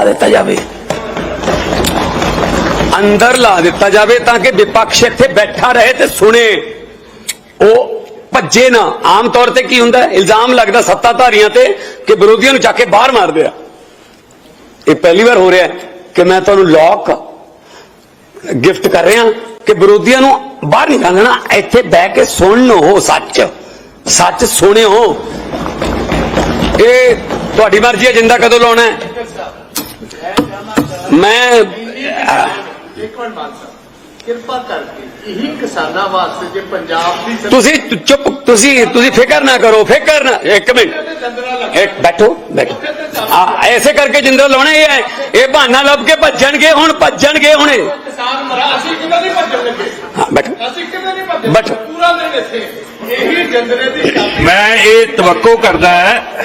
ਲਾ ਦਿੱਤਾ ਜਾਵੇ। ਅੰਦਰ ਲਾ ਦਿੱਤਾ ਜਾਵੇ ਤਾਂ ਕਿ ਵਿਪਕਸ਼ ਇੱਥੇ ਬੈਠਾ ਰਹੇ ਤੇ ਸੁਣੇ। ਉਹ ਭੱਜੇ ਨਾ। ਆਮ ਤੌਰ ਤੇ ਕੀ ਹੁੰਦਾ? ਇਲਜ਼ਾਮ ਲੱਗਦਾ ਸੱਤਾਧਾਰੀਆਂ ਤੇ ਕਿ ਵਿਰੋਧੀਆਂ ਨੂੰ ਚੱਕ ਕੇ ਬਾਹਰ ਮਾਰਦੇ ਆ। ਇਹ ਪਹਿਲੀ ਵਾਰ ਹੋ ਰਿਹਾ ਕਿ ਮੈਂ ਤੁਹਾਨੂੰ ਲੋਕ ਗਿਫਟ ਕਰ ਰਿਹਾ ਕਿ ਵਿਰੋਧੀਆਂ ਨੂੰ ਬਾਹਰ ਨਹੀਂ ਕੱਢਣਾ ਇੱਥੇ ਬਹਿ ਕੇ ਸੁਣੋ ਸੱਚ। ਸੱਚ ਸੁਣਿਓ। ਇਹ ਤੁਹਾਡੀ ਮਰਜ਼ੀ ਹੈ ਜਿੰਦਾ ਕਦੋਂ ਲਾਉਣਾ ਹੈ? ਮੈਂ ਕਿਰਪਾ ਕਰਕੇ ਇਹੀ ਕਿਸਾਨਾਂ ਵਾਸਤੇ ਜੇ ਪੰਜਾਬ ਦੀ ਤੁਸੀਂ ਚੁੱਪ ਤੁਸੀਂ ਤੁਸੀਂ ਫਿਕਰ ਨਾ ਕਰੋ ਫਿਕਰ ਨਾ ਇੱਕ ਮਿੰਟ। ਇੱਕ ਬੈਠੋ ਬੈਠੋ। ਆ ਐਸੇ ਕਰਕੇ ਜਿੰਦਾ ਲਾਉਣਾ ਇਹ ਹੈ। ਇਹ ਬਹਾਨਾ ਲੱਭ ਕੇ ਭੱਜਣਗੇ ਹੁਣ ਭੱਜਣਗੇ ਹੁਣੇ। ਕਿਸਾਨ ਮਰਾ ਅਸੀਂ ਕਿਵੇਂ ਨਹੀਂ ਭੱਜਣ ਲੱਗੇ? ਹਾਂ ਬੈਠੋ। ਅਸੀਂ ਕਿਵੇਂ ਨਹੀਂ ਭੱਜਣ ਬੈਠੋ। ਪੂਰਾ ਦਿਨ ਇੱਥੇ। ਇਹੀ ਜੰਦਰੇ ਦੀ ਮੈਂ ਇਹ ਤਵੱਕੋ ਕਰਦਾ ਹੈ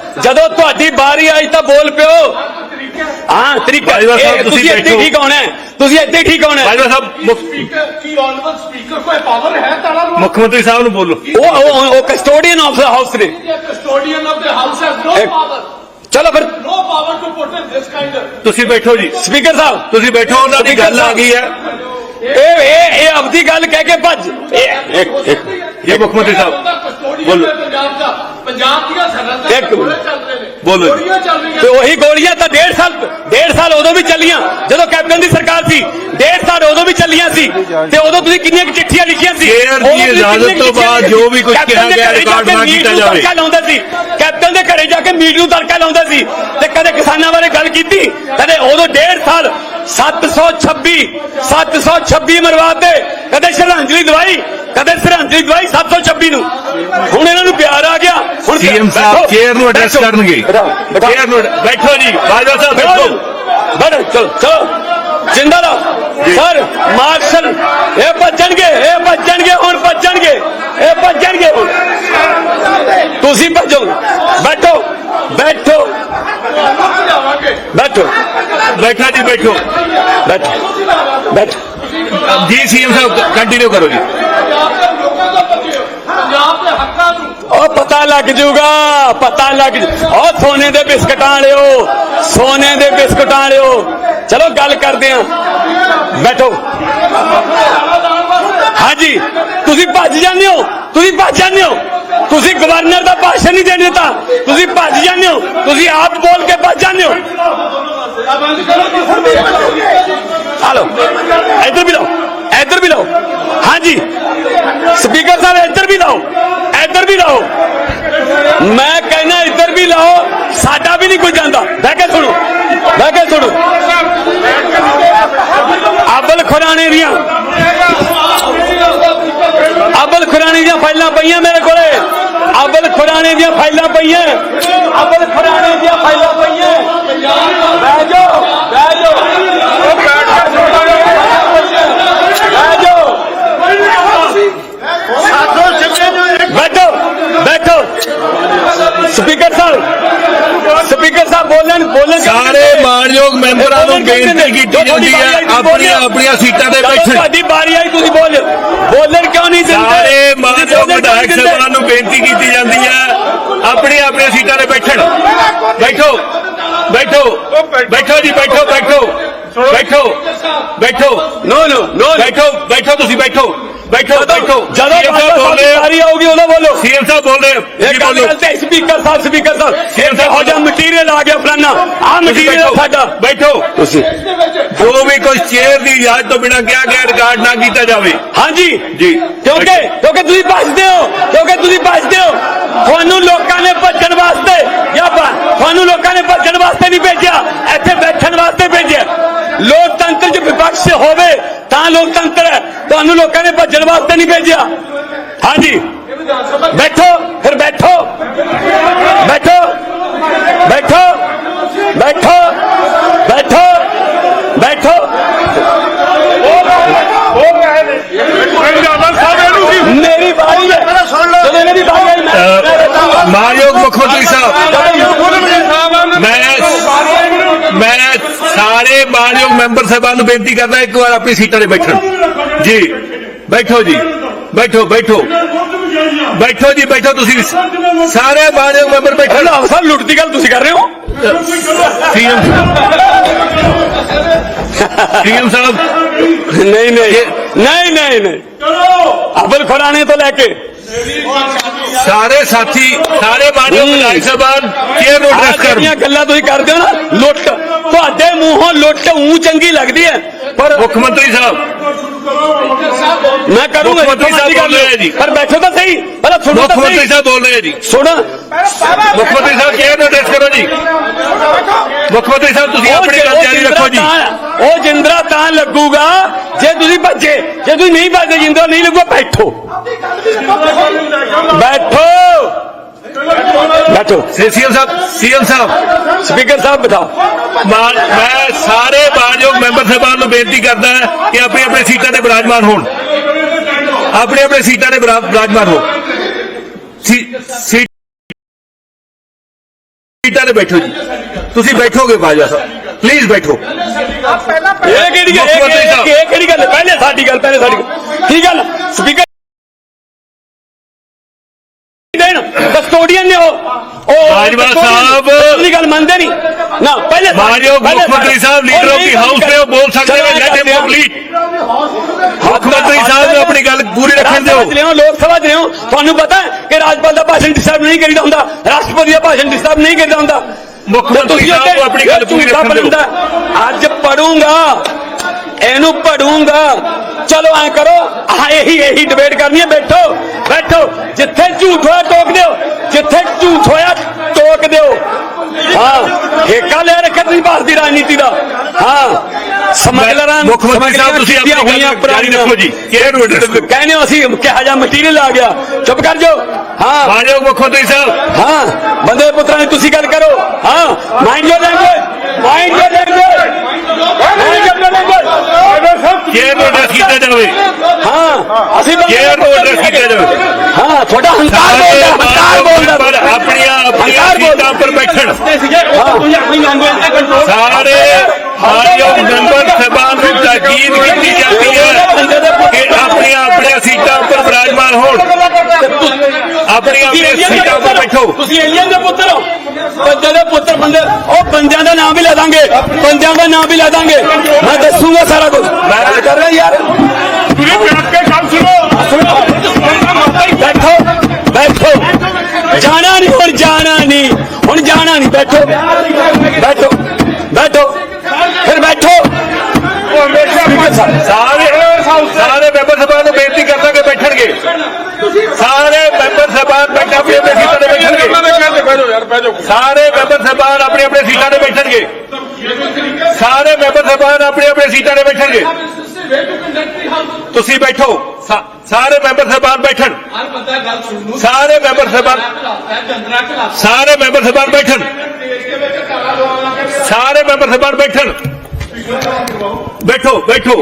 ਜਦੋਂ ਤੁਹਾਡੀ ਵਾਰੀ ਆਈ ਤਾਂ ਬੋਲ ਪਿਓ। ਹਾਂ ਤਰੀਕਾ। ਬਾਜਵਾ ਸਾਹਿਬ, ਇਹ ਤੁਸੀਂ ਤੁਸੀਂ ਇੱਥੇ ਬੈਠੋ। ਠੀਕ ਹੋਣਾ ਹੈ। ਤੁਸੀਂ ਇੱਥੇ ਠੀਕ ਹੋਣਾ ਹੈ। ਬਾਜਵਾ ਸਾਹਿਬ ਮੁੱਖ- ਸਪੀਕਰ ਕੀ ਸਪੀਕਰ ਕੋਈ ਪਾਵਰ ਹੈ ਤਾਲਾ ਨੂੰ ਮੁੱਖ ਮੰਤਰੀ ਸਾਹਿਬ ਨੂੰ ਬੋਲੋ। ਉਹ ਉਹ ਉਹ ਕਸਟੋਡੀਅਨ ਆਫ ਦਾ ਹਾਊਸ ਨੇ। Custodian of the house has no ਇੱਕ- ਪਾਵਰ ਚਲੋ ਫਿਰ। No power to put in this kind of ਤੁਸੀਂ ਬੈਠੋ ਜੀ। ਸਪੀਕਰ ਸਾਹਿਬ। ਤੁਸੀਂ ਬੈਠੋ ਉਹਨਾਂ ਦੀ ਗੱਲ ਆ ਗਈ ਹੈ। ਇਹ ਇਹ ਇਹ ਆਪਦੀ ਗੱਲ ਕਹਿ ਕੇ ਭੱਜ। ਇਹ- ਇੱਕ ਇੱਕ ਜੀ ਮੁੱਖ ਮੰਤਰੀ ਸਾਹਿਬ। ਬੋਲੋ। ਪੰਜਾਬ ਦਾ। ਪੰਜਾਬ ਦੀਆਂ ਸਰਹੱਦਾਂ ਇੱਕ ਤੇ ਉਹੀ ਗੋਲੀਆਂ ਤਾਂ ਡੇਢ ਸਾਲ ਡੇਢ ਸਾਲ ਉਦੋਂ ਵੀ ਚੱਲੀਆਂ ਜਦੋਂ ਕੈਪਟਨ ਦੀ ਸਰਕਾਰ ਸੀ। ਡੇਢ ਸਾਲ ਉਦੋਂ ਵੀ ਚੱਲੀਆਂ ਸੀ। ਤੇ ਉਦੋਂ ਤੁਸੀਂ ਕਿੰਨੀਆਂ ਕੁ ਚਿੱਠੀਆਂ ਲਿਖੀਆਂ ਸੀ? ਦੀ ਇਜਾਜ਼ਤ ਤੋਂ ਬਾਅਦ ਜੋ ਵੀ ਕੁਝ ਕਿਹਾ ਗਿਆ ਰਿਕਾਰਡ ਨਾ ਕੀਤਾ ਜਾਵੇ। ਲਾਉਂਦਾ ਸੀ। ਕੈਪਟਨ ਦੇ ਘਰੇ ਜਾ ਕੇ ਮੀਟ ਨੂੰ ਤੜਕਾ ਲਾਉਂਦਾ ਸੀ। ਤੇ ਕਦੇ ਕਿਸਾਨਾਂ ਬਾਰੇ ਗੱਲ ਕੀਤੀ? ਕਦੇ ਉਦੋਂ ਡੇਢ ਸਾਲ 726 726 ਮਰਵਾਤੇ ਕਦੇ ਸ਼ਰਧਾਂਜਲੀ ਦਵਾਈ ਕਦੇ ਸ਼ਰਧਾਂਜਲੀ ਦਵਾਈ 726 ਨੂੰ। ਹੁਣ ਇਹਨਾਂ ਨੂੰ ਪਿਆਰ ਆ ਗਿਆ। ਹੁਣ ਸੀਐਮ ਸਾਹਿਬ ਚੇਅਰ ਨੂੰ ਐਡਰੈਸ। ਕਰਨਗੇ। ਚੇਅਰ ਨੂੰ ਬੈਠੋ ਜੀ ਬਾਜਵਾ ਸਾਹਿਬ ਬੈਠੋ। ਬੈਠੋ। ਚਲੋ ਚਲੋ। ਜਿੰਦਾ ਰਹੋ। ਸਰ ਮਾਰਸ਼ਲ ਇਹ ਭੱਜਣਗੇ ਇਹ ਭੱਜਣਗੇ ਹੁਣ ਭੱਜਣਗੇ ਇਹ ਭੱਜਣਗੇ। ਹੁਣ ਤੁਸੀਂ ਭੱਜੋ। ਬੈਠੋ ਬੈਠੋ। ਬੈਠੋ। ਬੈਠਾ ਜੀ ਬੈਠੋ। ਬੈਠੋ ਬੈਠੋ। ਜੀ ਸੀਐਮ ਸਾਹਿਬ ਕੰਟੀਨਿਊ ਕਰੋ ਜੀ। ਉਹ ਪਤਾ ਲੱਗ ਜੂਗਾ ਪਤਾ ਲੱਗ ਉਹ ਸੋਨੇ ਦੇ ਬਿਸਕਟਾਂ ਵਾਲਿਓ ਸੋਨੇ ਦੇ ਬਿਸਕਟਾਂ ਵਾਲਿਓ। ਚਲੋ ਗੱਲ ਕਰਦੇ ਆਂ। ਬੈਠੋ। ਹਾਂਜੀ ਤੁਸੀਂ ਭੱਜ ਜਾਂਦੇ ਹੋ ਤੁਸੀਂ ਭੱਜ ਜਾਂਦੇ ਹੋ। ਤੁਸੀਂ ਗਵਰਨਰ ਦਾ ਭਾਸ਼ਣ ਨਹੀਂ ਦੇਣ ਦਿੱਤਾ। ਤੁਸੀਂ ਭੱਜ ਜਾਂਦੇ ਹੋ ਤੁਸੀਂ ਆਪ ਬੋਲ ਕੇ ਭੱਜ ਜਾਂਦੇ ਹੋ। ਹਲੋ ਇੱਧਰ ਵੀ ਲਾਓ, ਇੱਧਰ ਵੀ ਲਾਓ। ਹਾਂਜੀ, ਸਪੀਕਰ ਸਾਹਿਬ, ਇੱਧਰ ਵੀ ਲਾਓ, ਇੱਧਰ ਵੀ ਲਾਓ। ਮੈਂ ਕਹਿੰਦਾ ਇੱਧਰ ਵੀ ਲਾਓ, ਸਾਡਾ ਵੀ ਨਹੀਂ ਕੋਈ ਜਾਂਦਾ। ਬਹਿ ਕੇ ਸੁਣੋ, ਬਹਿ ਕੇ ਸੁਣੋ। ਅਬਲ ਖੁਰਾਣੇ ਦੀਆਂ ਅਬਲ ਖੁਰਾਣੇ ਦੀਆਂ ਫਾਈਲਾਂ ਪਈਆਂ ਮੇਰੇ ਕੋਲੇ ਅਬਲ ਖੁਰਾਣੇ ਦੀਆਂ ਫਾਈਲਾਂ ਪਈਆਂ ਅਬਲ ਖੁਰਾਣੇ ਦੀਆਂ ਫਾਈਲਾਂ ਪਈਆਂ ਬਹਿ ਜਾਓ ਬਹਿ ਜਾਓ ਉਹ ਬੈਠ ਬਹਿ ਜਾਓ ਬੈਠੋ ਬੈਠੋ ਸਪੀਕਰ ਸਾਹਿਬ ਸਪੀਕਰ ਸਾਹਿਬ ਬੋਲਣ ਬੋਲਣ ਸਾਰੇ ਮਾਨਯੋਗ ਮੈਂਬਰਾਂ ਨੂੰ ਬੇਨਤੀ ਕੀਤੀ ਜਾਂਦੀ ਹੈ ਆਪਣੀਆਂ ਆਪਣੀਆਂ ਸੀਟਾਂ ਤੇ ਜਦੋਂ ਬੈਠਣ ਤੁਹਾਡੀ ਵਾਰੀ ਆਈ ਤੁਸੀਂ ਬੋਲ ਬੋਲਣ ਕਿਉਂ ਨਹੀਂ ਦਿੰਦੇ? ਸਾਰੇ ਮਾਨਯੋਗ ਵਿਧਾਇਕ? ਸਾਹਿਬਾਨ ਨੂੰ ਬੇਨਤੀ ਕੀਤੀ ਜਾਂਦੀ ਹੈ। ਆਪਣੀਆਂ ਆਪਣੀਆਂ ਸੀਟਾਂ ਤੇ ਬੈਠਣ। ਬੈਠੋ। ਬੈਠੋ। ਬੈਠੋ ਜੀ ਬੈਠੋ ਬੈਠੋ। ਬੈਠੋ। ਬੈਠੋ। ਨੋ ਨੋ ਨੋ। ਬੈਠੋ ਬੈਠੋ ਤੁਸੀਂ ਬੈਠੋ। ਬੈਠੋ ਬੈਠੋ ਜਦੋਂ CM ਸਾਹਿਬ ਬੋਲ ਰਹੇ ਵਾਰੀ ਆਊਗੀ ਉਦੋਂ ਬੋਲੋ ਸੀਐਮ ਸਾਹਿਬ ਬੋਲ ਰਹੇ ਇਹ ਜੀ ਗੱਲ ਬੋਲੋ ਤੇ speaker sahib speaker sahib CM sahib ਇਹੋ ਜਿਹਾ ਮਟੀਰੀਅਲ ਆ ਗਿਆ ਫਲਾਨਾ ਆ ਤੁਸੀਂ ਮਟੀਰੀਅਲ ਬੈਠੋ ਸਾਡਾ ਬੈਠੋ ਤੁਸੀਂ ਜੋ ਵੀ ਕੋਈ ਚੇਅਰ ਦੀ ਇਜਾਜ਼ਤ ਤੋਂ ਬਿਨਾਂ ਕਿਹਾ ਗਿਆ ਰਿਕਾਰਡ ਨਾ ਕੀਤਾ ਜਾਵੇ ਹਾਂਜੀ ਜੀ ਪੱਖ 'ਚ ਹੋਵੇ ਤਾਂ ਲੋਕਤੰਤਰ ਹੈ। ਤੁਹਾਨੂੰ ਲੋਕਾਂ ਨੇ ਭੱਜਣ ਵਾਸਤੇ ਨਹੀਂ ਭੇਜਿਆ। ਹਾਂਜੀ। ਬੈਠੋ, ਫਿਰ ਬੈਠੋ। ਬੈਠੋ। ਬੈਠੋ। ਬੈਠੋ। ਬੈਠੋ। ਬੈਠੋ। ਮੇਰੀ ਬਾਰੀ ਹੈ। ਸੁਣ ਲਓ ਮੇਰੀ ਬਾਰੀ ਹੈ ਮਾਨਯੋਗ ਮੁੱਖ ਮੰਤਰੀ ਸਾਹਿਬ ਸਾਰੇ ਮਾਨਯੋਗ ਮੈਂਬਰ ਸਾਹਿਬਾਨ ਨੂੰ ਬੇਨਤੀ ਕਰਦਾ ਇੱਕ ਵਾਰ ਆਪਣੀ ਸੀਟਾਂ ਤੇ ਬੈਠਣ ਜੀ ਬੈਠੋ ਜੀ ਬੈਠੋ ਬੈਠੋ ਬੈਠੋ ਜੀ ਬੈਠੋ ਤੁਸੀਂ ਵੀ। ਸਾਰੇ ਮਾਨਯੋਗ ਮੈਂਬਰ ਬੈਠੋ ਹਲੋ ਸਰ ਲੁੱਟ ਦੀ ਗੱਲ ਤੁਸੀਂ ਕਰ ਰਹੇ ਹੋ ਸੀਐਮ ਸੀਐਮ ਸਾਹਿਬ ਨਹੀਂ ਨਹੀਂ ਨਹੀਂ ਨਹੀਂ ਨਹੀਂ ਅਬਲ ਖੁਰਾਣੇ ਤੋਂ ਲੈ ਕੇ ਸਾਰੇ ਸਾਥੀ ਸਾਰੇ ਮਾਨਯੋਗ ਵਿਧਾਇਕ ਸਾਹਿਬਾਨ ਚੇਅਰ ਨੂੰ ਆਹ ਐਡਰੈਸ ਕਰਨ ਜਿਹੜੀਆਂ ਗੱਲਾਂ ਤੁਸੀਂ ਕਰਦੇ ਹੋ ਨਾ ਲੁੱਟ ਤੁਹਾਡੇ ਮੂੰਹੋਂ ਲੁੱਟ ਉਂ ਚੰਗੀ ਲੱਗਦੀ ਹੈ। ਪਰ ਮੁੱਖ ਮੰਤਰੀ ਸਾਹਿਬ। ਮੈਂ ਕਰੂੰਗਾ ਮੁੱਖ ਮੰਤਰੀ ਸਾਹਿਬ ਬੋਲ ਰਹੇ ਜੀ। ਪਰ ਬੈਠੋ ਤਾਂ ਸਹੀ। ਪਹਿਲਾਂ ਸੁਣੋ ਮੁੱਖ ਤਾਂ ਮੰਤਰੀ ਸਹੀ ਸਾਹਿਬ ਬੋਲ ਰਹੇ ਜੀ। ਸੁਣ। ਮੁੱਖ ਮੰਤਰੀ ਸਾਹਿਬ ਚੇਅਰ ਨੂੰ ਐਡਰੈਸ ਕਰੋ ਜੀ? ਮੁੱਖ ਮੰਤਰੀ ਸਾਹਿਬ ਤੁਸੀਂ ਉਹ ਆਪਣੀ ਜਿ- ਗੱਲ ਉਹ ਜਾਰੀ ਜਿੰਦਰਾ ਰੱਖੋ ਜੀ। ਤਾਂ- ਉਹ ਜਿੰਦਰਾ ਤਾਂ ਲੱਗੂਗਾ ਜੇ ਤੁਸੀਂ ਭੱਜੇ। ਜੇ ਤੁਸੀਂ ਨਹੀਂ ਭੱਜੇ ਜਿੰਦਰਾ ਨਹੀਂ ਲੱਗੂਗਾ ਬੈਠੋ। ਬੈਠੋ। ਬੈਠੋ CM sahib CM sahib speaker sahib ਬਤਾਓ ਮਾਨ ਮੈਂ ਸਾਰੇ ਮਾਨਯੋਗ ਮੈਂਬਰ ਸਾਹਿਬਾਨ ਨੂੰ ਬੇਨਤੀ ਕਰਦਾ ਕਿ ਆਪਣੀ ਆਪਣੀ ਸੀਟਾਂ ਤੇ ਬਿਰਾਜਮਾਨ ਹੋਣ ਆਪਣੇ ਆਪਣੇ ਸੀਟਾਂ ਤੇ ਬਿਰਾ- ਬਿਰਾਜਮਾਨ ਹੋ ਸੀ- ਸੀ- ਸੀਟਾਂ ਤੇ ਬੈਠੋ ਜੀ ਤੁਸੀਂ ਬੈਠੋਗੇ ਬਾਜਵਾ ਸਾਹਿਬ ਪਲੀਜ਼ ਬੈਠੋ ਇਹ ਕਿਹੜੀ ਗੱਲ ਮੁੱਖ ਮੰਤਰੀ ਇਹ- ਸਾਹਿਬ। ਇਹ ਇਹ ਕਿਹੜੀ ਗੱਲ ਹੈ? ਪਹਿਲੇ ਸਾਡੀ ਗੱਲ ਪਹਿਲੇ ਸਾਡੀ ਗੱਲ ਕੀ ਗੱਲ ਸਪੀਕਰ ਦੇਣ ਕਸਟੋਡੀਅਨ ਨੇ ਉਹ ਉਹ ਬਾਜਵਾ ਸਾਹਿਬ। ਦੀ ਗੱਲ ਮੰਨਦੇ ਨਹੀਂ ਨਾ ਪਹਿਲੇ ਮਾਨਯੋਗ ਮੁੱਖ ਮੰਤਰੀ sahib leader of the house ਨੇ ਉਹ ਬੋਲ ਸਕਦੇ ਨੇ ਲੈਟ ਹਿਮ। ਕੰਪਲੀਟ ਮੁੱਖ ਮੰਤਰੀ ਸਾਹਿਬ ਨੂੰ ਆਪਣੀ ਗੱਲ ਪੂਰੀ ਰੱਖਣ ਦਿਓ ਲੋਕ ਸਮਝ ਲਿਓ ਤੁਹਾਨੂੰ ਪਤਾ ਕਿ ਰਾਜਪਾਲ ਦਾ ਭਾਸ਼ਣ ਡਿਸਟਰਬ ਨਹੀਂ ਕਰੀਦਾ ਹੁੰਦਾ ਰਾਸ਼ਟਰਪਤੀ ਦਾ ਭਾਸ਼ਣ ਡਿਸਟਰਬ ਨਹੀਂ ਕਰੀਦਾ ਹੁੰਦਾ ਮੁੱਖ ਮੰਤਰੀ ਸਾਹਿਬ ਨੂੰ ਆਪਣੀ ਗੱਲ ਪੂਰੀ ਰੱਖਣ ਦਿਓ। ਅੱਜ ਪੜੂੰਗਾ ਇਹਨੂੰ ਪੜੂੰਗਾ। ਚਲੋ ਐ ਕਰੋ। ਆਹ ਇਹੀ ਇਹੀ ਡਿਬੇਟ ਕਰਨੀ ਹੈ। ਬੈਠੋ ਬੈਠੋ। ਜਿੱਥੇ ਝੂਠ ਹੋਇਆ ਟੋਕ ਦਿਓ। ਜਿੱਥੇ ਝੂਠ ਹੋਇਆ ਟੋਕ ਦਿਓ। ਹਾਂ ਠੇਕਾ ਲੈ ਰੱਖਿਆ ਤੁਸੀਂ ਭਾਰਤ ਦੀ ਰਾਜਨੀਤੀ ਦਾ। ਹਾਂ ਸਮਗਲਰਾਂ ਮੁੱਖ ਮੰਤਰੀ ਸਾਹਿਬ ਤੁਸੀਂ ਆਪਣੀ ਹੋਈਆਂ ਜਾਰੀ ਰੱਖੋ ਜੀ। ਨੂੰ ਕਹਿੰਦੇ ਹੋ ਅਸੀਂ ਕਿਹਾ ਜਾ ਮਟੀਰੀਅਲ ਆ ਗਿਆ। ਚੁੱਪ ਕਰ ਜਾਓ। ਹਾਂ। ਮਾਨਯੋਗ ਮੁੱਖ ਮੰਤਰੀ ਸਾਹਿਬ। ਹਾਂ ਬੰਦੇ ਪੁੱਤਰਾਂ ਦੀ ਤੁਸੀਂ ਗੱਲ ਕਰੋ। ਹਾਂ mind your language mind your language mind your language chair ਨੂੰ ਐਡਰੈਸ ਕੀਤਾ ਜਾਵੇ। ਹਾਂ ਅਸੀਂ ਬੰਦੇ ਕੇਅਰ ਨੂੰ ਐਡਰੈਸ ਕੀਤਾ ਜਾਵੇ। ਹਾਂ ਤੁਹਾਡਾ ਹੰਕਾਰ ਬੋਲਦਾ ਹੰਕਾਰ ਬੋਲਦਾ। ਪਰ ਆਪਣੀਆਂ ਆਪਣੀਆਂ ਹੰਕਾਰ ਬੋਲਦਾ। ਸੀਟਾਂ ਉੱਪਰ ਬੈਠਣ। ਸਾਰੇ ਮਾਨਯੋਗ ਮੈਂਬਰ ਸਾਹਿਬਾਨ ਨੂੰ ਤਾਕੀਦ ਕੀਤੀ ਜਾਂਦੀ ਹੈ ਕਿ ਆਪਣੀਆਂ ਆਪਣੀਆਂ ਸੀਟਾਂ ਉੱਪਰ ਵਿਰਾਜਮਾਨ ਹੋਣ। ਆਪਣੀਆਂ ਆਪਣੀਆਂ ਸੀਟਾਂ ਉੱਪਰ ਬੈਠੋ ਤੁਸੀਂ ਏਲੀਅਨ ਦੇ ਪੁੱਤਰ ਹੋ ਬੰਦੇ ਦੇ ਪੁੱਤਰ ਬੰਦੇ ਉਹ ਬੰਦਿਆਂ ਦਾ ਨਾਮ ਵੀ ਲੈ ਦਾਂਗੇ ਬੰਦਿਆਂ ਦਾ ਨਾਮ ਵੀ ਲੈ ਦਾਂਗੇ ਮੈਂ ਦੱਸੂਗਾ ਸਾਰਾ ਕੁਝ ਮੈਂ ਕਰ ਰਿਹਾ ਯਾਰ ਤੁਸੀਂ ਬੈਠ ਕੇ ਗੱਲ ਸੁਣੋ ਬੈਠੋ ਬੈਠੋ ਜਾਣਾ ਨਹੀਂ ਹੁਣ ਜਾਣਾ ਨਹੀਂ ਹੁਣ ਜਾਣਾ ਨਹੀਂ ਬੈਠੋ ਬੈਠੋ ਬੈਠੋ ਫਿਰ ਬੈਠੋ ਸਪੀਕਰ ਸਾਹਿਬ ਸਾਰੇ ਸਾਰੇ ਮੈਂਬਰ ਸਾਹਿਬਾਨ ਨੂੰ ਬੇਨਤੀ ਕਰਦਾ ਕਿ ਬੈਠਣਗੇ ਸਾਰੇ ਮੈਂਬਰ ਸਾਹਿਬਾਨ ਬੈਠ ਆਪਣੀ ਆਪਣੀ ਸੀਟਾਂ ਤੇ ਬੈਠਣਗੇ ਸਾਰੇ ਮੈਂਬਰ ਸਾਹਿਬਾਨ ਆਪਣੀ ਆਪਣੀ ਸੀਟਾਂ ਤੇ ਬੈਠਣਗੇ। ਸਾਰੇ ਮੈਂਬਰ ਸਾਹਿਬਾਨ ਆਪਣੀ ਆਪਣੀ ਸੀਟਾਂ ਤੇ ਬੈਠਣਗੇ। ਤੁਸੀਂ ਬੈਠੋ। ਸਾ- ਸਾਰੇ ਮੈਂਬਰ ਸਾਹਿਬਾਨ ਬੈਠਣ। ਸਾਰੇ ਮੈਂਬਰ ਸਾਹਿਬਾਨ ਸਾਰੇ ਮੈਂਬਰ ਸਾਹਿਬਾਨ ਬੈਠਣ। ਸਾਰੇ ਮੈਂਬਰ ਸਾਹਿਬਾਨ ਬੈਠਣ। ਬੈਠੋ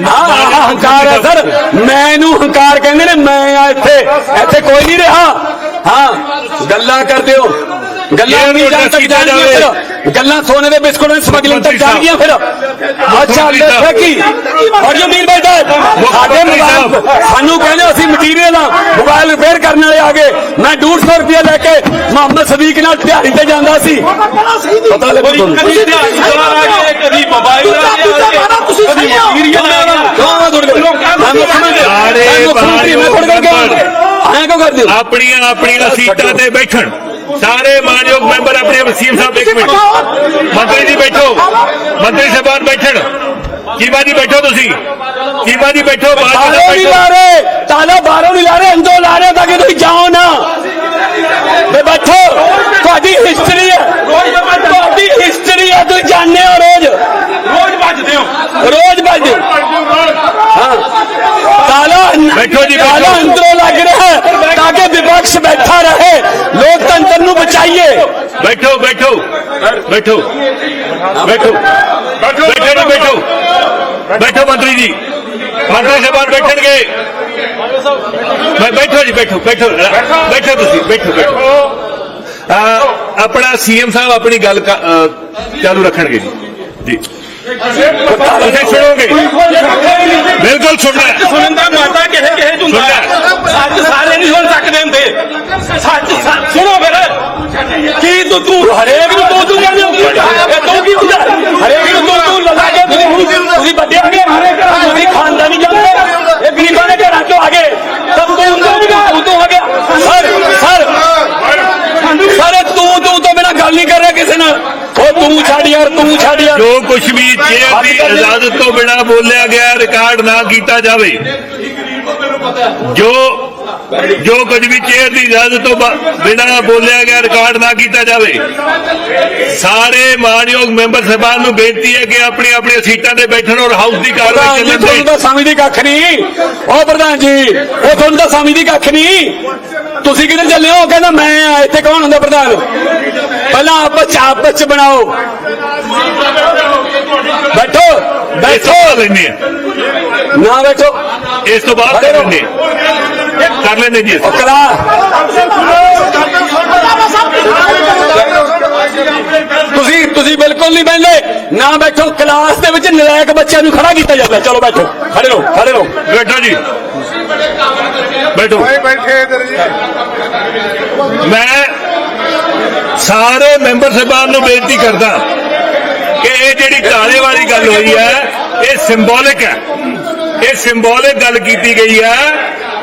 ਹਾਂ ਹੰਕਾਰ ਹੈ ਸਰ। ਮੈਨੂੰ ਹੰਕਾਰ ਕਹਿੰਦੇ ਨੇ ਮੈਂ ਆ ਇੱਥੇ। ਇੱਥੇ ਕੋਈ ਨਹੀਂ ਰਿਹਾ। ਹਾਂ ਗੱਲਾਂ ਕਰਦੇ ਹੋ। ਗੱਲਾਂ ਨਹੀਂ ਜਾਣ ਤੱਕ ਜਾਣਗੀਆਂ ਜਾਵੇ। ਫਿਰ। ਗੱਲਾਂ ਸੋਨੇ ਦੇ ਬਿਸਕੁਟਾਂ ਦੀ ਸਮਗਲਿੰਗ ਤੱਕ ਜਾਣਗੀਆਂ ਫਿਰ। ਅੱਛਾ। ਦੇਖੇ ਕੀ ਔਰ ਜੋ ਮੀਰ ਬੈਠਾ ਸਾਡੇ ਮੋਬਾਈਲ ਸਾਹਿਬ। ਸਾਨੂੰ ਕਹਿੰਦੇ ਅਸੀਂ ਮਟੀਰੀਅਲ ਆ ਮੋਬਾਈਲ ਰਿਪੇਅਰ ਕਰਨ ਵਾਲੇ ਆ ਗਏ। ਮੈਂ 150 ਰੁਪਏ ਲੈ ਕੇ ਮੁਹੰਮਦ ਸਦੀਕ ਨਾਲ ਦਿਹਾੜੀ ਤੇ ਜਾਂਦਾ ਸੀ। ਪਤਾ ਲੱਗੂ ਤੁਹਾਨੂੰ ਕਦੀ ਮੋਬਾਈਲ ਤੁਸੀਂ ਸਹੀ ਹੋ ਕਿਉਂ ਮੈਂ ਤੁਹਾਡੇ ਕੋਲ ਮੈਂ ਮੁੱਖ ਮੰਤਰੀ ਸਾਰੇ ਮੈਂ ਮੁੱਖ ਮੰਤਰੀ ਮੈਂ ਤੁਹਾਡੇ ਕੋਲ ਕਿਉਂ ਆਇਆ ਕਿਉਂ ਕਰਦੇ ਹੋ? ਆਪਣੀਆਂ ਆਪਣੀਆਂ ਸੀਟਾਂ ਤੇ ਬੈਠਣ। ਸਾਰੇ ਮਾਨਯੋਗ ਮੈਂਬਰ ਆਪਣੇ ਵਸੀਮ ਸਾਹਿਬ ਇੱਕ ਮਿੰਟ। ਮੰਤਰੀ ਜੀ ਬੈਠੋ। ਮੰਤਰੀ ਸਾਹਿਬਾਨ ਬੈਠਣ। ਚੀਮਾ ਜੀ ਬੈਠੋ ਤੁਸੀਂ। ਚੀਮਾ ਜੀ ਬੈਠੋ ਬਾਹਰ ਬਾਹਰੋਂ ਨਹੀਂ ਲਾ ਬੈਠੋ ਰਹੇ। ਤਾਲਾ ਬਾਹਰੋਂ ਨਹੀਂ ਲਾ ਰਹੇ ਅੰਦਰੋਂ ਲਾ ਤਾਲਾ ਬੈਠੋ ਜੀ, ਬੈਠੋ। ਤਾਲਾ ਅੰਦਰੋਂ ਲੱਗ ਰਿਹਾ ਹੈ ਤਾਂ ਕਿ ਵਿਪਕਸ਼ ਬੈਠਾ ਰਹੇ ਲੋਕਤੰਤਰ ਨੂੰ ਬਚਾਈਏ ਬੈਠੋ ਬੈਠੋ ਬੈਠੋ ਬੈਠੋ ਬੈਠੋ ਜੀ ਬੈਠੋ ਬੈਠੋ ਮੰਤਰੀ ਜੀ ਮੰਤਰੀ ਸਾਹਿਬਾਨ ਬੈਠਣਗੇ ਮੈਂ ਬੈਠੋ ਜੀ ਬੈਠੋ ਬੈਠੋ ਬੈਠੋ ਤੁਸੀਂ ਬੈਠੋ ਬੈਠੋ ਅਹ ਆਪਣਾ ਸੀਐਮ ਸਾਹਿਬ ਆਪਣੀ ਗੱਲ ਕ- ਅਹ ਚਾਲੂ ਰੱਖਣਗੇ ਜੀ ਜੀ ਤੁਸੀਂ ਸੁਣੋਗੇ ਬਿਲਕੁਲ ਸੁਣਨਾ ਹੈ। ਸੁਣਨ ਦਾ ਮਾਤਾ ਕਿਸੇ ਕਿਸੇ ਨੂੰ ਹੁੰਦਾ ਹੈ। ਸੱਚ ਸਾਰੇ ਨਹੀਂ ਸੁਣ ਸਕਦੇ ਹੁੰਦੇ ਸੱਚ ਸੱਚ ਸੁਣੋ ਫਿਰ ਕੀ ਤੂੰ ਤੂੰ ਹਰੇਕ ਨੂੰ ਤੂੰ ਤੂੰ ਕਹਿੰਦੇ ਹੋ ਇਹ ਤੂੰ ਕੀ ਹੁੰਦਾ ਹਰੇਕ ਨੂੰ ਤੂੰ ਤੂੰ ਲਗਾ ਕੇ ਤੁਸੀਂ ਹੁਣ ਤੁਸੀਂ ਵੱਡੇ ਆ ਗਏ ਹਰੇਕ ਘਰਾਂ ਨੂੰ ਤੁਸੀਂ ਖਾਨਦਾਨੀ ਜਾਂਦੇ ਇਹ ਗਰੀਬਾਂ ਦੇ ਘਰਾਂ ਚੋਂ ਆ ਗਏ ਸਭ ਤੋਂ ਹੁੰਦਾ ਤੂੰ ਤੂੰ ਹੋ ਗਿਆ ਸਰ ਸਰ ਸਰ ਤੂੰ ਤੂੰ ਤੋਂ ਬਿਨਾ ਗੱਲ ਨਹੀਂ ਕਰ ਰਿਹਾ ਕਿਸੇ ਨਾਲ ਉਹ ਤੂੰ ਛੱਡ ਯਾਰ ਤੂੰ ਛੱਡ ਯਾਰ ਜੋ ਕੁਝ ਵੀ ਚੇਅਰ ਦੀ ਇਜਾਜ਼ਤ ਤੋਂ ਜੋ ਕੁਝ ਵੀ ਚੇਅਰ ਦੀ ਇਜਾਜ਼ਤ ਤੋਂ ਬਿਨਾ ਬੋਲਿਆ ਗਿਆ ਰਿਕਾਰਡ ਨਾ ਕੀਤਾ ਜਾਵੇ। ਸਾਰੇ ਮਾਨਯੋਗ ਮੈਂਬਰ ਸਾਹਿਬਾਨ ਨੂੰ ਬੇਨਤੀ ਹੈ ਕਿ ਆਪਣੀ ਆਪਣੀ ਸੀਟਾਂ ਤੇ ਬੈਠਣ ਔਰ ਹਾਊਸ ਦੀ ਕਾਰਵਾਈ ਚੱਲਣ ਤੁਹਾਨੂੰ ਦੇਣ ਤਾਂ ਸਮਝਦੀ ਕੱਖ ਨਹੀਂ। ਉਹ ਪ੍ਰਧਾਨ ਜੀ ਉਹ ਤੁਹਾਨੂੰ ਤਾਂ ਸਮਝਦੀ ਕੱਖ ਨਹੀਂ। ਤੁਸੀਂ ਕਿੱਧਰ ਚੱਲੇ ਹੋ? ਕਹਿੰਦਾ ਮੈਂ ਆ ਇੱਥੇ ਕੌਣ ਹੁੰਦਾ ਪ੍ਰਧਾਨ? ਪਹਿਲਾਂ ਆਪਸ ਚ ਆਪਸ ਚ ਬਣਾਓ। ਬੈਠੋ ਬੈਠੋ। ਆ। ਨਾ ਬੈਠੋ। ਇਸ ਤੋਂ ਬਾਅਦ ਆ। ਕਰ ਲੈਂਦੇ ਜੀ। ਕਲਾ ਤੁਸੀਂ ਤੁਸੀਂ ਬਿਲਕੁਲ ਨਹੀਂ ਬੈਠੇ ਨਾ ਬੈਠੋ ਕਲਾਸ ਦੇ ਵਿੱਚ ਨਲਾਇਕ ਬੱਚਿਆਂ ਨੂੰ ਖੜਾ ਕੀਤਾ ਜਾਂਦਾ। ਚਲੋ ਬੈਠੋ ਖੜੇ ਰਹੋ ਖੜੇ ਰਹੋ। ਬੈਠੋ ਜੀ। ਬੈਠੋ। ਬੈਠੇ ਇਧਰ ਜੀ ਮੈਂ ਸਾਰੇ ਮੈਂਬਰ ਸਾਹਿਬਾਨ ਨੂੰ ਬੇਨਤੀ ਕਰਦਾ ਕਿ ਇਹ ਜਿਹੜੀ ਤਾਲੇ ਵਾਲੀ ਗੱਲ ਹੋਈ ਹੈ ਇਹ ਸਿੰਬੋਲਿਕ ਹੈ। ਇਹ ਸਿੰਬੋਲਿਕ ਗੱਲ ਕੀਤੀ ਗਈ ਹੈ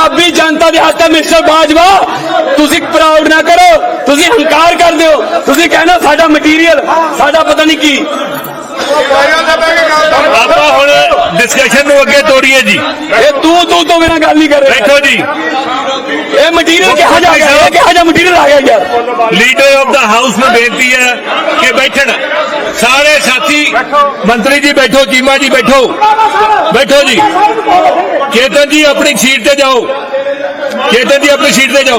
ਚਾਬੀ ਜਨਤਾ ਦੇ ਹੱਥ ਹੈ, ਮਿਸਟਰ ਬਾਜਵਾ। ਤੁਸੀਂ ਪ੍ਰਾਊਡ ਨਾ ਕਰੋ, ਤੁਸੀਂ ਹੰਕਾਰ ਕਰਦੇ ਹੋ। ਤੁਸੀਂ ਕਹਿੰਦੇ ਸਾਡਾ ਮਟੀਰੀਅਲ ਸਾਡਾ ਪਤਾ ਨਹੀਂ ਕੀ। ਆਪਾਂ ਹੁਣ ਡਿਸਕਸ਼ਨ ਨੂੰ ਅੱਗੇ ਤੋਰੀਏ ਜੀ। ਇਹ ਤੂੰ ਤੂੰ ਤੋਂ ਬਿਨਾਂ ਗੱਲ ਨਹੀਂ ਕਰ ਰਿਹਾ। ਬੈਠੋ ਜੀ। ਇਹ ਮਟੀਰੀਅਲ ਕਿਹਾ ਜਾ ਗਿਆ ਇਹ ਕਿਹਾ ਜਾ ਮਟੀਰੀਅਲ ਆ ਗਿਆ ਯਾਰ ਲੀਡਰ ਆਫ ਦਾ ਹਾਊਸ ਨੂੰ ਬੇਨਤੀ ਹੈ ਕਿ ਬੈਠਣ। ਸਾਰੇ ਸਾਥੀ ਮੰਤਰੀ ਜੀ ਬੈਠੋ ਚੀਮਾ ਜੀ ਬੈਠੋ। ਬੈਠੋ ਜੀ। ਚੇਤਨ ਜੀ ਆਪਣੀ ਸੀਟ ਤੇ ਜਾਓ। ਚੇਤਨ ਜੀ ਆਪਣੀ ਸੀਟ ਤੇ ਜਾਓ।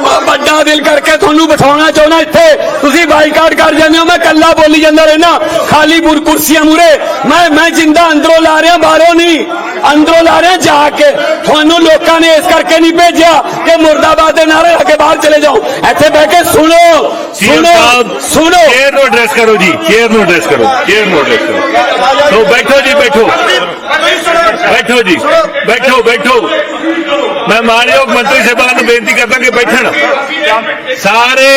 ਮੈਂ ਵੱਡਾ ਦਿਲ ਕਰਕੇ ਤੁਹਾਨੂੰ ਬਿਠਾਉਣਾ ਚਾਹੁੰਦਾ ਇੱਥੇ। ਤੁਸੀਂ ਬਾਈਕਾਟ ਕਰ ਜਾਂਦੇ ਹੋ ਮੈਂ ਕੱਲਾ ਬੋਲੀ ਜਾਂਦਾ ਰਹਿਣਾ ਖਾਲੀ ਬੁਰ ਕੁਰਸੀਆਂ ਮੂਰੇ ਮੈਂ ਮੈਂ ਜਿੰਦਾ ਅੰਦਰੋਂ ਲਾ ਰਿਹਾ ਬਾਹਰੋਂ ਨਹੀਂ। ਅੰਦਰੋਂ ਲਾ ਰਿਹਾ ਜਾ ਕੇ। ਤੁਹਾਨੂੰ ਲੋਕਾਂ ਨੇ ਇਸ ਕਰਕੇ ਨਹੀਂ ਭੇਜਿਆ ਕਿ ਮੁਰਦਾਬਾਦ ਦੇ ਨਾਰੇ ਲਾ ਕੇ ਬਾਹਰ ਚਲੇ ਜਾਓ। ਇੱਥੇ ਬਹਿ ਕੇ ਸੁਣੋ। ਸੀਐਮ ਸੁਣੋ ਸਾਹਿਬ ਸੁਣੋ ਚੇਅਰ ਨੂੰ ਐਡਰੈਸ ਕਰੋ ਜੀ ਚੇਅਰ ਨੂੰ ਐਡਰੈਸ ਕਰੋ ਚੇਅਰ ਨੂੰ ਐਡਰੈਸ ਕਰੋ ਸੋ ਬੈਠੋ ਜੀ ਬੈਠੋ ਬੈਠੋ ਜੀ ਬੈਠੋ ਬੈਠੋ ਮੈਂ ਮਾਨਯੋਗ ਮੰਤਰੀ ਸਾਹਿਬਾਨ ਨੂੰ ਬੇਨਤੀ ਕਰਦਾ ਕਿ ਬੈਠਣ ਸਾਰੇ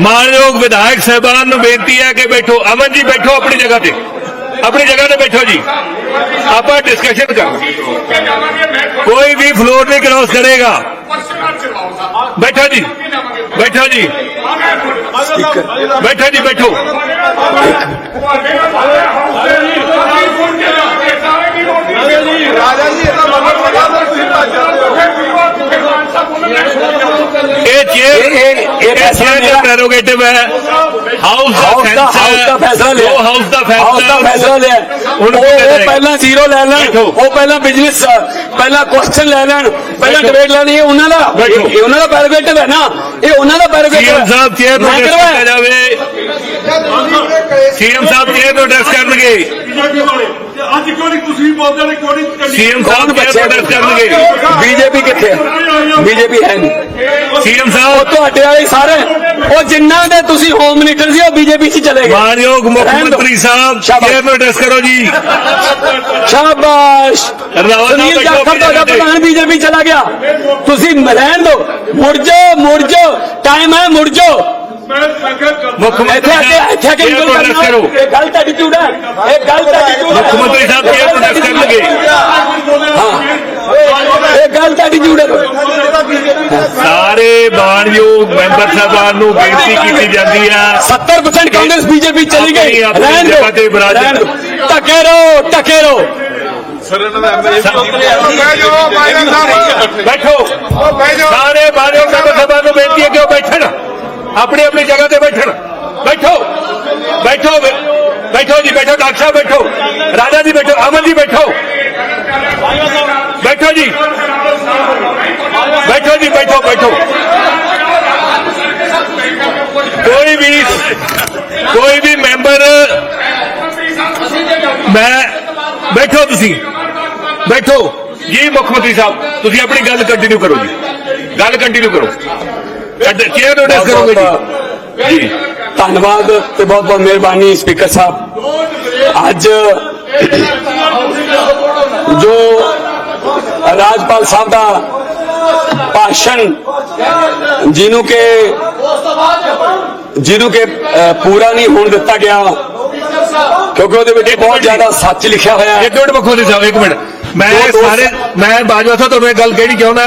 ਮਾਨਯੋਗ ਵਿਧਾਇਕ ਸਾਹਿਬਾਨ ਨੂੰ ਬੇਨਤੀ ਹੈ ਕਿ ਬੈਠੋ ਅਮਨ ਜੀ ਬੈਠੋ ਆਪਣੀ ਜਗ੍ਹਾ ਤੇ ਆਪਣੀ ਜਗ੍ਹਾ ਤੇ ਬੈਠੋ ਜੀ ਆਪਾਂ ਡਿਸਕਸ਼ਨ ਕਰਾਂਗੇ ਕੋਈ ਵੀ ਫਲੋਰ ਨਹੀਂ ਕ੍ਰਾਸ ਕਰੇਗਾ ਬੈਠੋ ਜੀ ਬੈਠੋ ਜੀ। ਬੈਠੋ ਜੀ ਬੈਠੋ ਰਾਜਾ ਜੀ ਇਹਦਾ ਮਤਲਬ ਹੈ ਤੁਸੀਂ ਭੱਜ ਜਾਂਦੇ ਹੋ ਇਹ ਚੇਅਰ ਇਹ- ਫੈਸਲਾ ਦਾ ਪ੍ਰੈਰੋਗੇਟਿਵ ਹੈ। ਹਾਊਸ ਦਾ ਹਾਊਸ ਦਾ ਫੈਸਲਾ ਲਿਆ। ਹਾਊਸ ਦਾ ਹਾਊਸ ਦਾ ਫੈਸਲਾ ਲਿਆ। ਹੁਣ ਉਹ ਪਹਿਲਾਂ ਜ਼ੀਰੋ ਲੈ ਲੈਣ। ਉਹ ਪਹਿਲਾਂ ਬਿਜ਼ਨਸ ਪਹਿਲਾਂ ਕੁਐਸਚਨ ਲੈ ਲੈਣ। ਪਹਿਲਾਂ। ਡਿਬੇਟ ਲੈਣੀ ਇਹ ਉਹਨਾਂ ਦਾ। ਇਹ ਉਹਨਾਂ ਦਾ ਪ੍ਰੈਰੋਗੇਟਿਵ ਹੈ ਨਾ। ਇਹ ਉਹਨਾਂ ਦਾ ਪ੍ਰੈਰੋਗੇਟਿਵ ਸੀਐਮ ਸਾਹਿਬ ਚੇਅਰ ਨੂੰ। ਕੀਤਾ ਜਾਵੇ? ਸੀਐਮ ਸਾਹਿਬ ਚੇਅਰ ਨੂੰ ਐਡਰੈਸ ਕਰਨਗੇ? ਅੱਜ ਕਿਉਂ ਨਹੀਂ ਤੁਸੀਂ ਬੋਲਦੇ ਨੇ ਕਿਉਂ ਨਹੀਂ ਸੀਐਮ ਕੌਣ ਸਾਹਿਬ ਬੱਚੇ ਚੇਅਰ ਨੂੰ ਐਡਰੈਸ ਕਰਨਗੇ? ਬੀਜੇਪੀ ਕਿੱਥੇ ਬੀਜੇਪੀ ਹੈ ਨਹੀਂ। ਸੀਐਮ ਉਹ ਸਾਹਿਬ ਤੁਹਾਡੇ ਵਾਲੇ ਸਾਰੇ ਉਹ ਜਿੰਨਾਂ ਦੇ ਤੁਸੀਂ ਹੋਮ ਮਿਨਿਸਟਰ ਸੀ ਉਹ ਬੀਜੇਪੀ 'ਚ ਚਲੇ ਗਏ। ਮਾਨਯੋਗ ਮੁੱਖ ਰਹਿਣ ਦਿਓ। ਮੰਤਰੀ ਸਾਹਿਬ ਸ਼ਾਬਾਸ਼। ਚੇਅਰ ਨੂੰ ਐਡਰੈਸ ਕਰੋ ਜੀ। ਸ਼ਾਬਾਸ਼। ਰੰਧਾਵਾ ਸਾਹਿਬ ਸੁਨੀਲ ਬੈਠੋ ਜਾਖੜ ਤੁਹਾਡਾ BJP ਪ੍ਰਧਾਨ ਬੀਜੇਪੀ ਚਲਾ ਗਿਆ। ਤੁਸੀਂ ਰਹਿਣ ਦਿਓ। ਮੁੜ ਜਾਓ ਮੁੜ ਜਾਓ। ਟਾਈਮ ਹੈ ਮੁੜ ਜਾਓ। ਮੁੱਖ ਮੰਤਰੀ ਇੱਥੇ ਆ ਕੇ ਸਾਹਿਬ ਇੱਥੇ ਆ ਕੇ ਚੇਅਰ ਨੂੰ ਇੰਗਲ ਐਡਰੈਸ ਕਰੋ ਇਹ ਗਲਤ ਐਟੀਟਿਊਡ ਹੈ ਇਹ ਗਲਤ ਐਟੀਟਿਊਡ ਮੁੱਖ ਮੰਤਰੀ ਸਾਹਿਬ ਚੇਅਰ ਨੂੰ ਐਡਰੈਸ ਕਰਨਗੇ ਇਹ ਗਲਤ ਐਟੀਟਿਊਡ ਹੈ ਸਾਰੇ ਮਾਨਯੋਗ ਮੈਂਬਰ ਸਾਹਿਬਾਨ ਨੂੰ ਬੇਨਤੀ ਕੀਤੀ ਜਾਂਦੀ ਹੈ 70% ਕਾਂਗਰਸ ਬੀਜੇਪੀ ਚਲੀ ਗਈ ਆਪਣੀ- ਆਪਣੀ ਰਹਿਣ ਜਗ੍ਹਾ ਤੇ ਦਿਓ ਵਿਰਾਜਣ। ਰਹਿਣ ਦਿਓ ਟਕੇ ਰਹੋ ਟਕੇ ਰਹੋ ਬੈਠੋ ਸਾਰੇ ਮਾਨਯੋਗ ਮੈਂਬਰ ਸਾਹਿਬਾਨ ਨੂੰ ਬੇਨਤੀ ਹੈ ਕਿ ਉਹ ਬੈਠਣ ਆਪਣੀ ਆਪਣੀ ਜਗ੍ਹਾ ਤੇ ਬੈਠਣ। ਬੈਠੋ। ਬੈਠੋ ਬੈ- ਬੈਠੋ ਜੀ, ਬੈਠੋ। ਡਾਕਟਰ ਸਾਹਿਬ ਬੈਠੋ। ਰਾਜਾ ਜੀ ਬੈਠੋ, ਅਮਨ ਜੀ ਬੈਠੋ। ਬੈਠੋ ਜੀ। ਬੈਠੋ ਜੀ, ਬੈਠੋ ਬੈਠੋ। ਕੋਈ ਵੀ ਕੋਈ ਵੀ ਮੈਂਬਰ, ਮੈਂ, ਬੈਠੋ ਤੁਸੀਂ। ਬੈਠੋ। ਜੀ, ਮੁੱਖ ਮੰਤਰੀ ਸਾਹਿਬ, ਤੁਸੀਂ ਆਪਣੀ ਗੱਲ ਕੰਟੀਨਿਊ ਕਰੋ ਜੀ। ਗੱਲ ਕੰਟੀਨਿਊ ਕਰੋ। ਚੇਅਰ ਨੂੰ ਡਿਸ ਕਰੋਗੇ ਜੀ ਜੀ ਧੰਨਵਾਦ ਤੇ ਬਹੁਤ ਬਹੁਤ ਮਿਹਰਬਾਨੀ ਸਪੀਕਰ ਸਾਹਿਬ। ਅੱਜ ਜੋ ਰਾਜਪਾਲ ਸਾਹਿਬ ਦਾ ਭਾਸ਼ਣ ਜਿਹਨੂੰ ਕਿ ਜਿਹਨੂੰ ਕਿ ਪੂਰਾ ਨਹੀਂ ਹੋਣ ਦਿੱਤਾ ਗਿਆ ਕਿਉਂਕਿ ਉਹਦੇ ਵਿੱਚ ਬਹੁਤ ਜ਼ਿਆਦਾ ਸੱਚ ਲਿਖਿਆ ਹੋਇਆ ਹੈ। ਇੱਕ ਮਿੰਟ ਮੰਤਰੀ ਸਾਹਿਬ ਇੱਕ ਮਿੰਟ। ਮੈਂ ਸਾਰੇ ਮੈਂ ਬਾਜਵਾ ਸਾਹਿਬ ਤੁਹਾਨੂੰ ਇਹ ਗੱਲ ਕਿਹੜੀ ਚਾਹੁੰਦਾ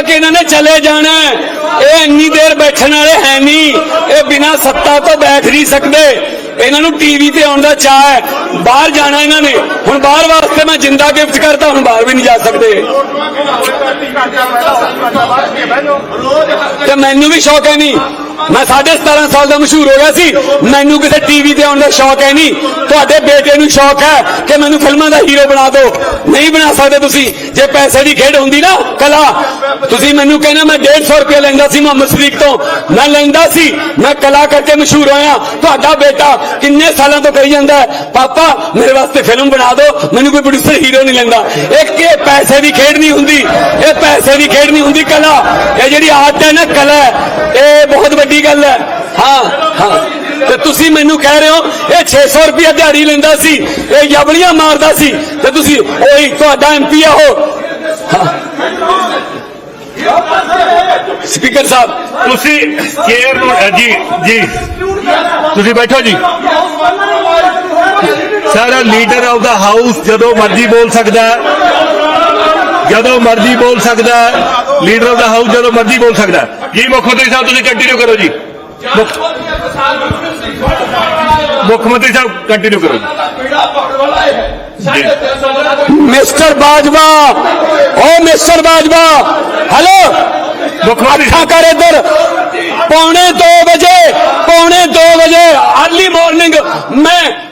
ਲਿਓ ਕਿਉਂਕਿ ਇਹਨਾਂ ਨੇ ਚਲੇ ਜਾਣਾ ਇਹ ਇੰਨੀ ਦੇਰ ਬੈਠਣ ਵਾਲੇ ਹੈ ਨਹੀਂ। ਇਹ ਬਿਨਾਂ ਸੱਤਾ ਤੋਂ ਬੈਠ ਨਹੀਂ ਸਕਦੇ। ਇਹਨਾਂ ਨੂੰ ਟੀਵੀ ਤੇ ਆਉਣ ਦਾ ਚਾਹ ਹੈ। ਬਾਹਰ ਜਾਣਾ ਇਹਨਾਂ ਨੇ। ਹੁਣ ਬਾਹਰ ਵਾਸਤੇ ਮੈਂ ਜਿੰਦਾ ਗਿਫਟ ਕਰਤਾ ਹੁਣ ਬਾਹਰ ਵੀ ਨਹੀਂ ਜਾ ਸਕਦੇ। ਤੇ ਮੈਨੂੰ ਵੀ ਸ਼ੌਕ ਹੈ ਨਹੀਂ। ਮੈਂ 17.5 ਸਾਲ ਦਾ ਮਸ਼ਹੂਰ ਹੋ ਗਿਆ ਸੀ। ਮੈਨੂੰ ਕਿਸੇ ਟੀਵੀ ਤੇ ਆਉਣ ਦਾ ਸ਼ੌਕ ਹੈ ਨਹੀਂ। ਤੁਹਾਡੇ ਬੇਟੇ ਨੂੰ ਸ਼ੌਕ ਹੈ ਕਿ ਮੈਨੂੰ ਫਿਲਮਾਂ ਦਾ ਹੀਰੋ ਬਣਾ ਦਿਓ। ਨਹੀਂ ਬਣਾ ਸਕਦੇ ਤੁਸੀਂ। ਜੇ ਪੈਸੇ ਦੀ ਖੇਡ ਹੁੰਦੀ ਨਾ ਕਲਾ, ਤੁਸੀਂ ਮੈਨੂੰ ਕਹਿੰਦੇ ਮੈਂ 150 ਰੁਪਏ ਲੈਂਦਾ ਸੀ ਮੁਹੰਮਦ ਸਦੀਕ ਤੋਂ। ਮੈਂ ਲੈਂਦਾ ਸੀ। ਮੈਂ ਕਲਾ ਕਰਕੇ ਮਸ਼ਹੂਰ ਹੋਇਆ। ਤੁਹਾਡਾ ਬੇਟਾ ਕਿੰਨੇ ਸਾਲਾਂ ਤੋਂ ਕਹੀ ਜਾਂਦਾ ਪਾਪਾ, ਮੇਰੇ ਵਾਸਤੇ ਫਿਲਮ ਬਣਾ ਦਿਓ, ਮੈਨੂੰ ਕੋਈ ਪ੍ਰੋਡਿਊਸਰ ਹੀਰੋ ਨਹੀਂ ਲੈਂਦਾ। ਇਹ ਇਹ ਪੈਸੇ ਦੀ ਖੇਡ ਨਹੀਂ ਹੁੰਦੀ, ਇਹ ਪੈਸੇ ਦੀ ਖੇਡ ਨਹੀਂ ਹੁੰਦੀ ਕਲਾ। ਇਹ ਜਿਹੜੀ ਆਰਟ ਹੈ ਨਾ, ਕਲਾ ਇਹ ਬਹੁਤ ਵੱਡੀ ਗੱਲ ਹੈ। ਹਾਂ ਹਾਂ। ਤੇ ਤੁਸੀਂ ਮੈਨੂੰ ਕਹਿ ਰਹੇ ਹੋ, ਇਹ 600 ਰੁਪਏ ਦਿਹਾੜੀ ਲੈਂਦਾ ਸੀ, ਇਹ ਜਬਲੀਆਂ ਮਾਰਦਾ ਸੀ, ਤੇ ਤੁਸੀਂ ਉਹੀ ਤੁਹਾਡਾ ਐਮਪੀ ਆ ਉਹ। ਸਪੀਕਰ ਸਾਹਿਬ ਤੁਸੀਂ ਚੇਅਰ ਨੂੰ ਅ, ਜੀ ਜੀ ਤੁਸੀਂ ਬੈਠੋ ਜੀ ਸਾਰਾ ਲੀਡਰ ਆਫ ਦਾ ਹਾਊਸ ਜਦੋਂ ਮਰਜ਼ੀ ਬੋਲ ਸਕਦਾ ਹੈ ਜਦੋਂ ਮਰਜ਼ੀ ਬੋਲ ਸਕਦਾ ਹੈ ਲੀਡਰ ਆਫ ਦਾ ਹਾਊਸ ਜਦੋਂ ਮਰਜ਼ੀ ਬੋਲ ਸਕਦਾ ਹੈ। ਜੀ ਮੁੱਖ ਮੰਤਰੀ ਸਾਹਿਬ ਤੁਸੀਂ ਕੰਟੀਨਿਊ ਕਰੋ ਜੀ ਮੁੱਖ ਮੁੱਖ ਮੰਤਰੀ ਸਾਹਿਬ ਕੰਟੀਨਿਊ ਕਰੋ ਜੀ ਮਿਸਟਰ ਬਾਜਵਾ ਓ ਮਿਸਟਰ ਬਾਜਵਾ ਹੈਲੋ ਮੁੱਖ ਮੰਤਰੀ ਅੱਖਾਂ ਕਰ ਇੱਧਰ ਪੌਣੇ 2 ਵਜੇ ਪੌਣੇ 2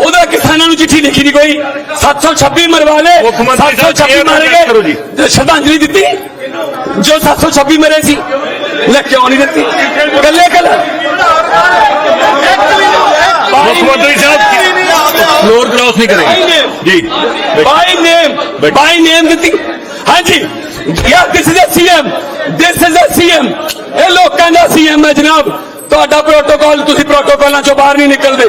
ਉਹਦਾ ਕਿਸਾਨਾਂ ਨੂੰ ਚਿੱਠੀ ਲਿਖੀ ਦੀ ਕੋਈ। 726 ਮਰਵਾ ਲਏ। ਮੁੱਖ ਮੰਤਰੀ ਸਾਹਿਬ, 726 ਇਹ ਮਾਰੇ ਅਰਦਾਸ ਕਰੋ ਜੀ। ਗਏ। ਸ਼ਰਧਾਂਜਲੀ ਦਿੱਤੀ। ਜੋ 726 ਮਰੇ ਸੀ ਲੈ ਕਿਉਂ ਨਹੀਂ ਦਿੱਤੀ? ਕੱਲੇ ਕੱਲੇ ਮੁੱਖ ਮੰਤਰੀ ਸਾਹਿਬ ਫਲੋਰ ਕ੍ਰਾਸ ਨਹੀਂ ਕਰੇਗਾ ਜੀ ਬਾਈ ਨੇਮ। ਬੈਠੋ। ਬਾਈ ਨੇਮ ਦਿੱਤੀ। ਹਾਂਜੀ। Yeah this is a CM this is a CM ਇਹ ਲੋਕਾਂ ਦਾ ਸੀਐਮ ਹੈ ਜਨਾਬ। ਤੁਹਾਡਾ ਪ੍ਰੋਟੋਕਾਲ ਤੁਸੀਂ ਪ੍ਰੋਟੋਕਾਲਾਂ ਚੋਂ ਬਾਹਰ ਨਹੀਂ ਨਿਕਲਦੇ।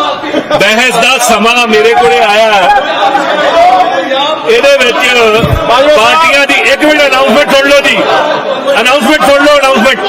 ਬਹਿਸ ਦਾ ਸਮਾਂ ਮੇਰੇ ਕੋਲੇ ਆਇਆ। ਇਹਦੇ ਵਿੱਚ ਪਾਰਟੀਆਂ ਦੀ ਇੱਕ ਮਿੰਟ ਅਨਾਉਂਸਮੈਂਟ ਸੁਣ ਲਓ ਜੀ। ਅਨਾਉਂਸਮੈਂਟ ਸੁਣ ਲਓ ਅਨਾਉਂਸਮੈਂਟ